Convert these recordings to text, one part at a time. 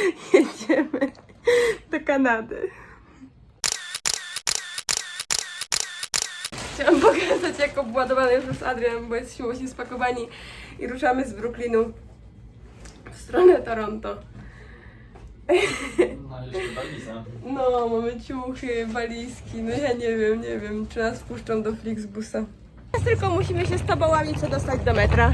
Jedziemy do Kanady. Chciałam pokazać, jak obładowany już jest Adrian, bo jesteśmy właśnie spakowani i ruszamy z Brooklynu w stronę Toronto. No jeszcze Baliza. No, mamy ciuchy, walizki, no ja nie wiem, nie wiem, czy nas wpuszczą do Flixbusa. Teraz tylko musimy się z tobołami przedostać do metra.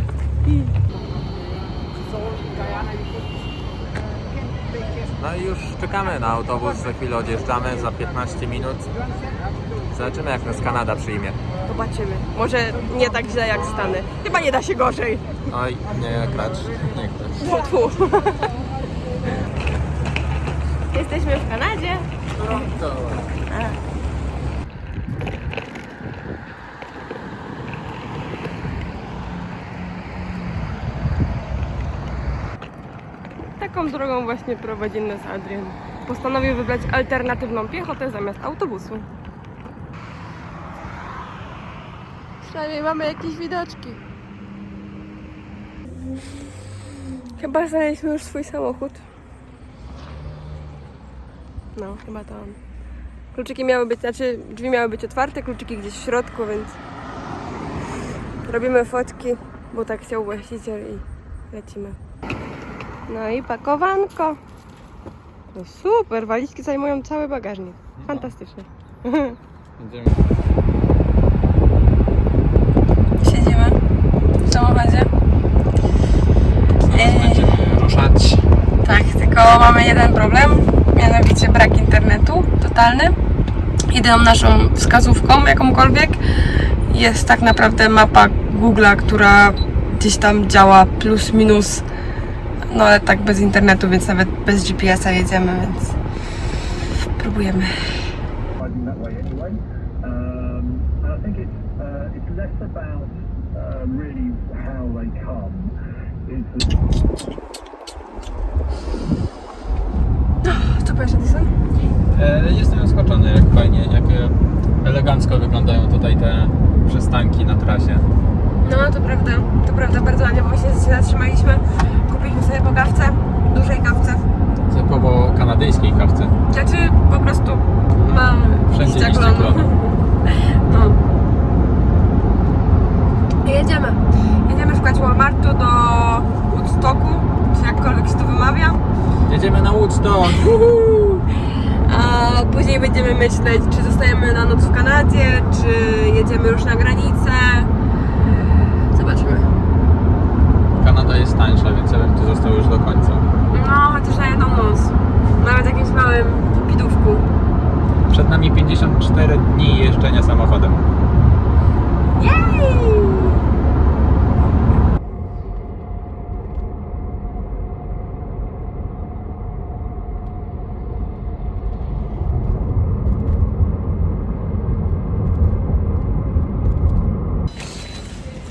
No i już czekamy na autobus, za chwilę odjeżdżamy, za 15 minut. Zobaczymy jak nas Kanada przyjmie. Zobaczymy. Może nie tak źle jak Stany. Chyba nie da się gorzej. Oj, nie gracz, nie gracz. Tfu, tfu. Jesteśmy w Kanadzie. Taką drogą właśnie prowadzi nas Adrian. Postanowił wybrać alternatywną piechotę zamiast autobusu. Przynajmniej mamy jakieś widoczki. Chyba znaleźliśmy już swój samochód. No, chyba to on. Kluczyki miały być, znaczy drzwi miały być otwarte, kluczyki gdzieś w środku, więc robimy fotki, bo tak chciał właściciel i lecimy. No i pakowanko. No super, walizki zajmują cały bagażnik. Fantastycznie. Będziemy... Siedzimy w samochodzie. Będziemy ruszać. Tak, tylko mamy jeden problem, mianowicie brak internetu totalny. Jedyną naszą wskazówką jakąkolwiek jest tak naprawdę mapa Google'a, która gdzieś tam działa plus minus, no ale tak bez internetu, więc nawet bez GPS-a jedziemy, więc próbujemy. Um, uh. It's Co powiesz, Edison? E, jestem zaskoczony jak fajnie, jak e, elegancko wyglądają tutaj te przystanki na trasie. No, to prawda, to prawda, bardzo ładnie, bo właśnie się zatrzymaliśmy, sobie po kawce, dużej kawce. Typowo kanadyjskiej kawce. Znaczy po prostu mam Wszędzie liścia liście klonu. klonu. No. I jedziemy. Jedziemy szukać Walmartu do Woodstocku, czy jakkolwiek się to wymawia. Jedziemy na Woodstock! A później będziemy myśleć, czy zostajemy na noc w Kanadzie, czy jedziemy już na granicę. Zobaczymy. Kanada jest tańsza, więc ja bym tu został już do końca. No, chociaż na jedną noc. Nawet w jakimś małym pidówku. Przed nami 54 dni jeżdżenia samochodem. Jej!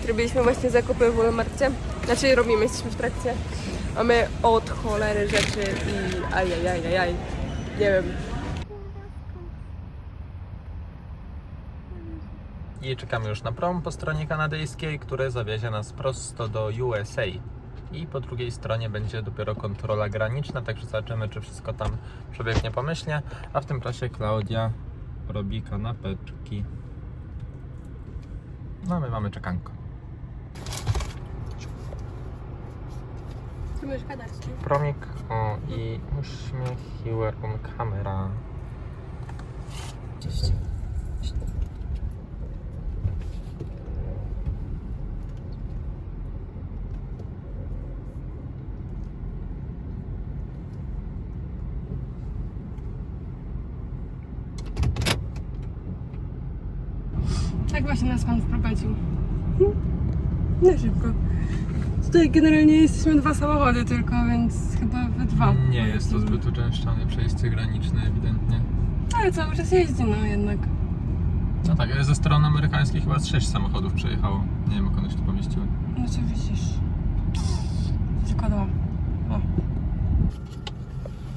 Robiliśmy właśnie zakupy w Walmarcie. Znaczy robimy, jesteśmy w trakcie. Mamy od cholery rzeczy i ajajajajaj. Nie wiem. I czekamy już na prom po stronie kanadyjskiej, który zawiezie nas prosto do USA. I po drugiej stronie będzie dopiero kontrola graniczna, także zobaczymy, czy wszystko tam przebiegnie pomyślnie. A w tym czasie Klaudia robi kanapeczki. No, my mamy czekanko. Możesz gadać? Promik o, i uśmiech Hewer on camera. Cześć. Tak właśnie nas pan wprowadził. Na szybko. Tutaj generalnie jesteśmy dwa samochody tylko, więc chyba we dwa. Nie jest to zbyt uczęszczone przejście graniczne ewidentnie. Ale cały czas jeździ, no jednak. No tak, ale ze strony amerykańskiej chyba z 6 samochodów przejechało. Nie wiem, jak one się tu pomieściły. No co widzisz? Tylko dwa. O.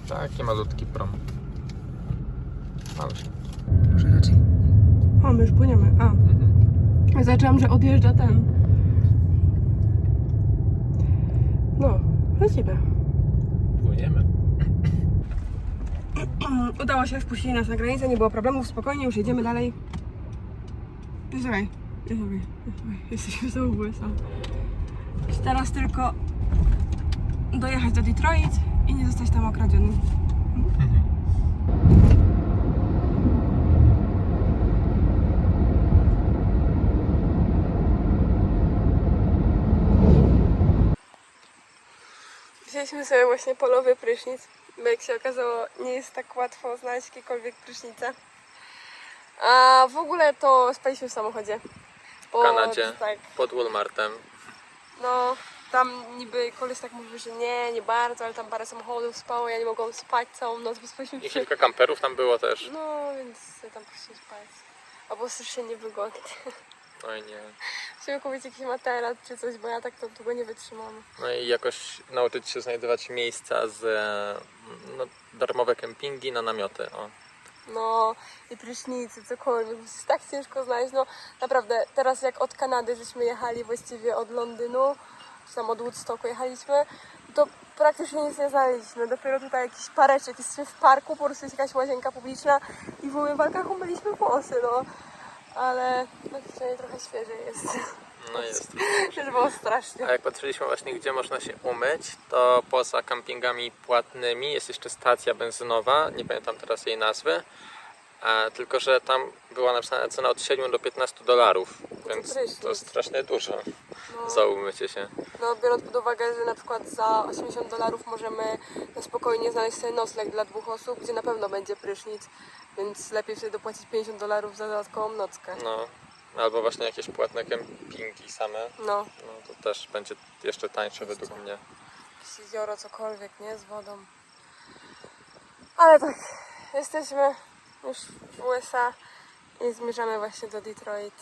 Taki malutki prom. Maluśki. Może raczej. O, my już płyniemy. A. Ja Zaczęłam, że odjeżdża ten. No, lecimy. Płyniemy. Udało się, wpuścili nas na granicę, nie było problemów, spokojnie, już jedziemy dalej. Jest okej, jest okej, jest okej. Jesteśmy znowu w USA. Teraz tylko dojechać do Detroit i nie zostać tam okradzionym. Wzięliśmy sobie właśnie polowy prysznic, bo jak się okazało, nie jest tak łatwo znaleźć jakiekolwiek prysznice. A w ogóle to spaliśmy w samochodzie. W Bo, Kanadzie, Tak, pod Walmartem. no tam niby koleś tak mówił, że nie, nie bardzo, ale tam parę samochodów spało, ja nie mogłam spać całą noc, bo spaliśmy I przy... kilka kamperów tam było też. No, więc tam poszliśmy spać. A było strasznie niewygodnie. Oj nie. Musimy kupić jakiś materac czy coś, bo ja tak to długo nie wytrzymam. No i jakoś nauczyć się znajdować miejsca z e, no, darmowe kempingi na namioty. O. No i prysznicy, cokolwiek, bo jest tak ciężko znaleźć. No naprawdę, teraz jak od Kanady żeśmy jechali właściwie od Londynu, czy tam od Woodstocku jechaliśmy, to praktycznie nic nie znaleźliśmy. Dopiero tutaj jakiś pareczek, jesteśmy w parku, po prostu jest jakaś łazienka publiczna i w umywalkach umyliśmy włosy, no. Ale no przynajmniej trochę świeżej jest. No jest. Przecież było strasznie. A jak patrzyliśmy właśnie, gdzie można się umyć, to poza kempingami płatnymi jest jeszcze stacja benzynowa, nie pamiętam teraz jej nazwy, e, tylko że tam była napisana cena od 7 do 15 dolarów, więc prysznic. to strasznie dużo No. za umycie się. No, biorąc pod uwagę, że na przykład za 80 dolarów możemy na spokojnie znaleźć sobie nocleg dla dwóch osób, gdzie na pewno będzie prysznic, więc lepiej wtedy dopłacić 50 dolarów za dodatkową nockę. No, albo właśnie jakieś płatne kempingi same, No, no to też będzie jeszcze tańsze według mnie. jakieś jezioro, cokolwiek, nie? Z wodą. Ale tak, jesteśmy już w USA i zmierzamy właśnie do Detroit.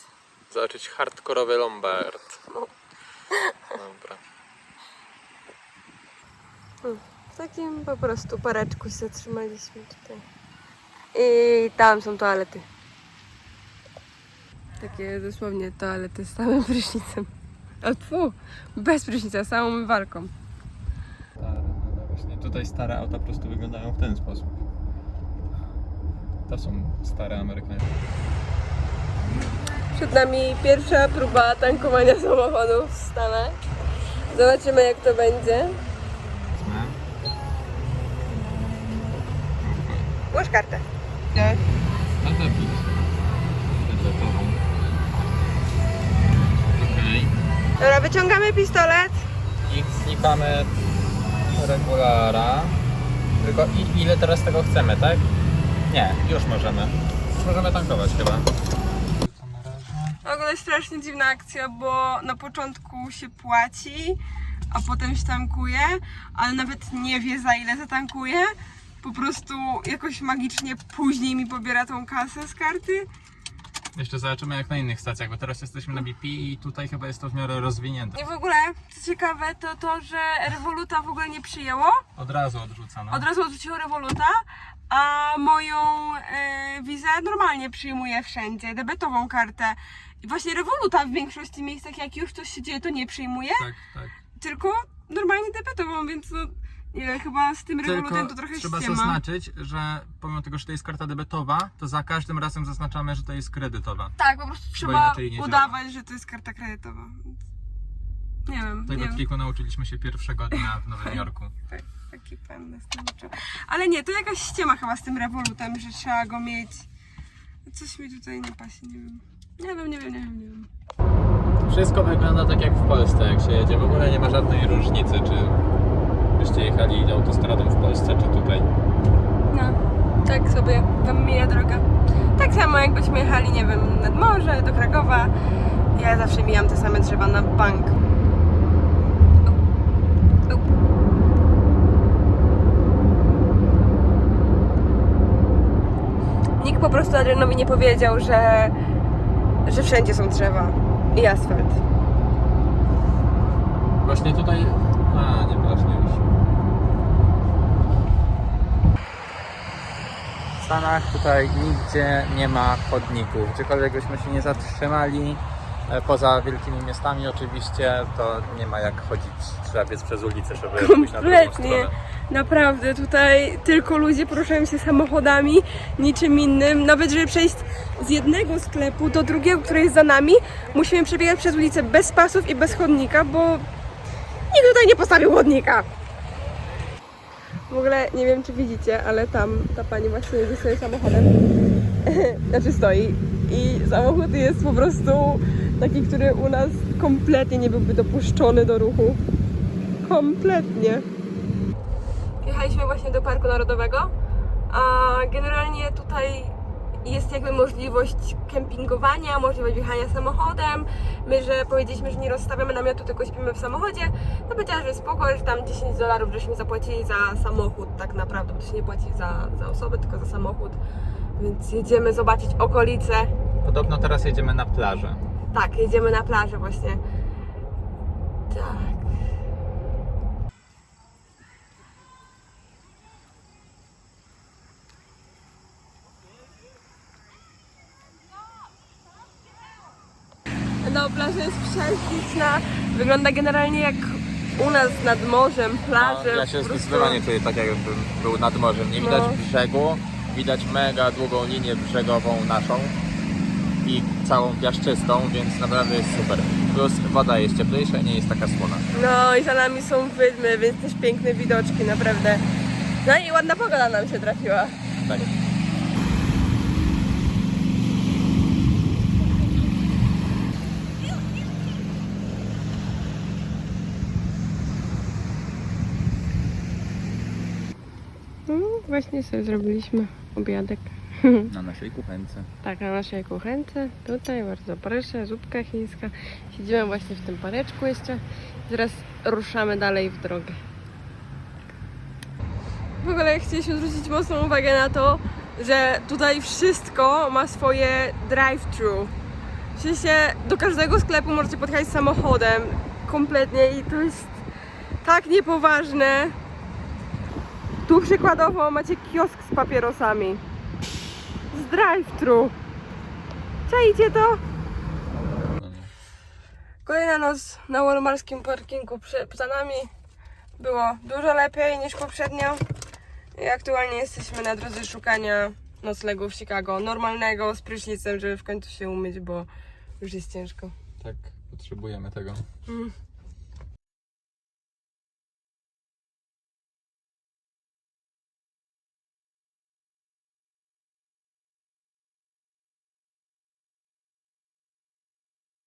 Zobaczyć hardkorowy Lombard. No. Dobra. W takim po prostu pareczku się zatrzymaliśmy tutaj. I tam są toalety. Takie dosłownie toalety z samym prysznicem. A tfu, bez prysznica, z samą umywalką. No właśnie. Tutaj stare auta po prostu wyglądają w ten sposób. To są stare amerykańskie. Przed nami pierwsza próba tankowania samochodów w Stanach. Zobaczymy jak to będzie. Włóż kartę. A debit. Debetową. Okej. Dobra, wyciągamy pistolet. I klikamy regulara. Tylko i, ile teraz tego chcemy, tak? Nie, już możemy. Już możemy tankować chyba. W ogóle strasznie dziwna akcja, bo na początku się płaci, a potem się tankuje, ale nawet nie wie za ile zatankuje. Po prostu jakoś magicznie później mi pobiera tą kasę z karty. Jeszcze zobaczymy jak na innych stacjach, bo teraz jesteśmy na BP i tutaj chyba jest to w miarę rozwinięte. I w ogóle, co ciekawe, to to, że Revoluta w ogóle nie przyjęło. Od razu odrzucano. Od razu odrzuciło Revoluta, a moją e, wizę normalnie przyjmuje wszędzie, debetową kartę. I właśnie Revoluta w większości miejscach, jak już coś się dzieje, to nie przyjmuje. Tak, tak. tylko normalnie debetową, więc no, nie wiem, chyba z tym rewolutem to trochę trzeba ściema. zaznaczyć, że pomimo tego, że to jest karta debetowa, to za każdym razem zaznaczamy, że to jest kredytowa. Tak, po prostu trzeba inaczej nie udawać, że to jest karta kredytowa. Nie wiem, nie Tego wiem. triku nauczyliśmy się pierwszego dnia w Nowym Jorku. Tak, taki pan nas nauczył. Ale nie, to jakaś ściema chyba z tym rewolutem, że trzeba go mieć. Coś mi tutaj nie pasie, nie wiem. Nie wiem, nie wiem, nie wiem, nie wiem. Wszystko wygląda tak jak w Polsce, jak się jedzie. W ogóle nie ma żadnej różnicy, czy byście jechali autostradą w Polsce, czy tutaj. No, tak sobie wam mija droga. Tak samo jakbyśmy jechali, nie wiem, nad morze, do Krakowa. Ja zawsze mijam te same drzewa na bank. Nikt po prostu Adrianowi nie powiedział, że, że wszędzie są drzewa i asfalt. Właśnie tutaj... A, nieważne już. W Stanach tutaj nigdzie nie ma chodników. Gdziekolwiek byśmy się nie zatrzymali, E, Poza wielkimi miastami oczywiście to nie ma jak chodzić, trzeba biec przez ulicę, żeby pójść na drugą Kompletnie. stronę. Naprawdę, tutaj tylko ludzie poruszają się samochodami, niczym innym. Nawet żeby przejść z jednego sklepu do drugiego, który jest za nami, musimy przebiegać przez ulicę bez pasów i bez chodnika, bo nikt tutaj nie postawił chodnika. W ogóle nie wiem, czy widzicie, ale tam ta pani właśnie jedzie sobie samochodem. znaczy stoi. I samochód jest po prostu taki, który u nas kompletnie nie byłby dopuszczony do ruchu. Kompletnie. Jechaliśmy właśnie do Parku Narodowego, a generalnie tutaj jest jakby możliwość kempingowania, możliwość wjechania samochodem. My, że powiedzieliśmy, że nie rozstawiamy namiotu, tylko śpimy w samochodzie, to powiedziała, że spoko, że tam 10 dolarów żeśmy zapłacili za samochód tak naprawdę, bo to się nie płaci za, za osobę, tylko za samochód. Więc jedziemy zobaczyć okolice. Podobno teraz jedziemy na plażę. Tak, jedziemy na plażę właśnie. Tak. No, plaża jest prześliczna. Wygląda generalnie jak u nas nad morzem, plażę. No, ja się zdecydowanie czuję tak, jakbym był nad morzem. Nie widać No. brzegu, widać mega długą linię brzegową naszą i całą piaszczystą, więc naprawdę jest super. Plus woda jest cieplejsza i nie jest taka słona. No i za nami są wydmy, więc też piękne widoczki, naprawdę. No i ładna pogoda nam się trafiła. Tak. No, właśnie sobie zrobiliśmy obiadek. Na naszej kuchence. Tak, na naszej kuchence. Tutaj bardzo proszę, zupka chińska. Siedzimy właśnie w tym pareczku jeszcze. Zaraz ruszamy dalej w drogę. W ogóle chcieliśmy zwrócić mocną uwagę na to, że tutaj wszystko ma swoje drive-thru. W sensie do każdego sklepu możecie podjechać samochodem kompletnie i to jest tak niepoważne. Tu przykładowo macie kiosk z papierosami. Z drive-thru. Czajcie to? Kolejna noc na walmarskim parkingu prze- za nami. Było dużo lepiej niż poprzednio. I aktualnie jesteśmy na drodze szukania noclegu w Chicago. Normalnego, z prysznicem, żeby w końcu się umyć, bo już jest ciężko. Tak, potrzebujemy tego. Mm.